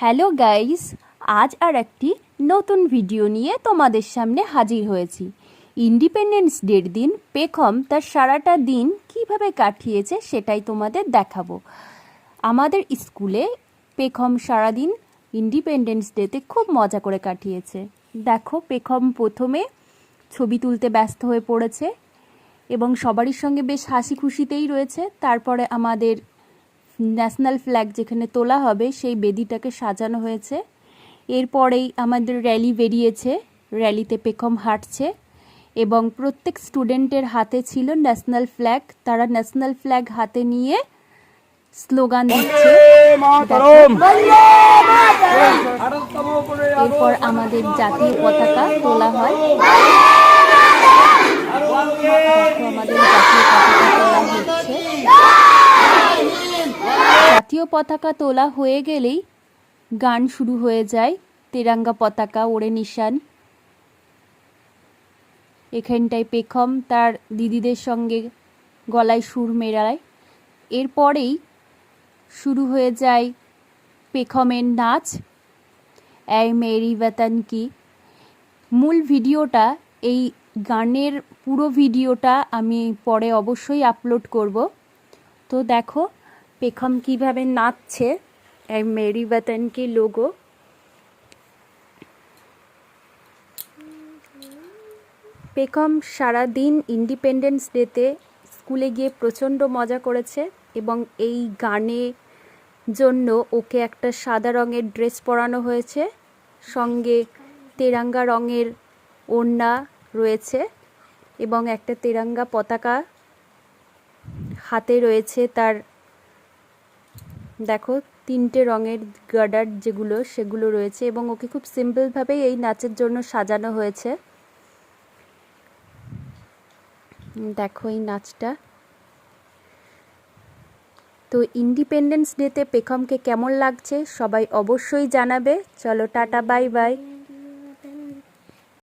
Hello guys, আজ আর একটি নতুন ভিডিও নিয়ে তোমাদের সামনে হাজির হয়েছি। ইন্ডিপেন্ডেন্স ডের দিন, পেখম তার সারাটা দিন কীভাবে কাটিয়েছে সেটাই তোমাদের দেখাবো। আমাদের স্কুলে পেখম সারাদিন ইন্ডিপেন্ডেন্স ডেতে খুব মজা করে কাটিয়েছে। দেখো, পেখম প্রথমে ছবি তুলতে ব্যস্ত হয়ে পড়েছে এবং সবারই সঙ্গে বেশ হাসি খুশিতেই রয়েছে। তারপরে আমাদের ন্যাশনাল ফ্ল্যাগ যেখানে তোলা হবে সেই বেদিটাকে সাজানো হয়েছে। এরপরেই আমাদের র্যালি বেরিয়েছে। র্যালিতে পেখম হাঁটছে এবং প্রত্যেক স্টুডেন্টের হাতে ছিল ন্যাশনাল ফ্ল্যাগ। তারা ন্যাশনাল ফ্ল্যাগ হাতে নিয়ে স্লোগান দিচ্ছে। এরপর আমাদের জাতীয় পতাকা তোলা হয় দেখো আমাদের জাতীয় পতাকা তোলা হচ্ছে জাতীয় পতাকা তোলা হয়ে গেলেই গান শুরু হয়ে যায়, তেরাঙ্গা পতাকা ওড়ে নিশান। এখানটায় পেখম তার দিদিদের সঙ্গে গলায় সুর মেলায় এরপরেই শুরু হয়ে যায় পেখমের নাচ এই মেরি বতন কি? মূল ভিডিওটা, এই গানের পুরো ভিডিওটা আমি পরে অবশ্যই আপলোড করব। তো দেখো পেখম কীভাবে নাচছে এই মেরি বতন কি লোগো? পেখম সারাদিন ইন্ডিপেন্ডেন্স ডেতে স্কুলে গিয়ে প্রচণ্ড মজা করেছে এবং এই গানে জন্য ওকে একটা সাদা রঙের ড্রেস পরানো হয়েছে। সঙ্গে তেরাঙ্গা রঙের ওড়না রয়েছে এবং একটা তেরাঙ্গা পতাকা হাতে রয়েছে তার দেখো, তিনটে রঙের গার্ডার যেগুলো, সেগুলো রয়েছে এবং ওকে খুব সিম্পলভাবেই এই নাচের জন্য সাজানো হয়েছে। দেখো এই নাচটা। তো ইন্ডিপেন্ডেন্স ডেতে পেখমকে কেমন লাগছে? সবাই অবশ্যই জানাবে। চলো, টাটা বাই বাই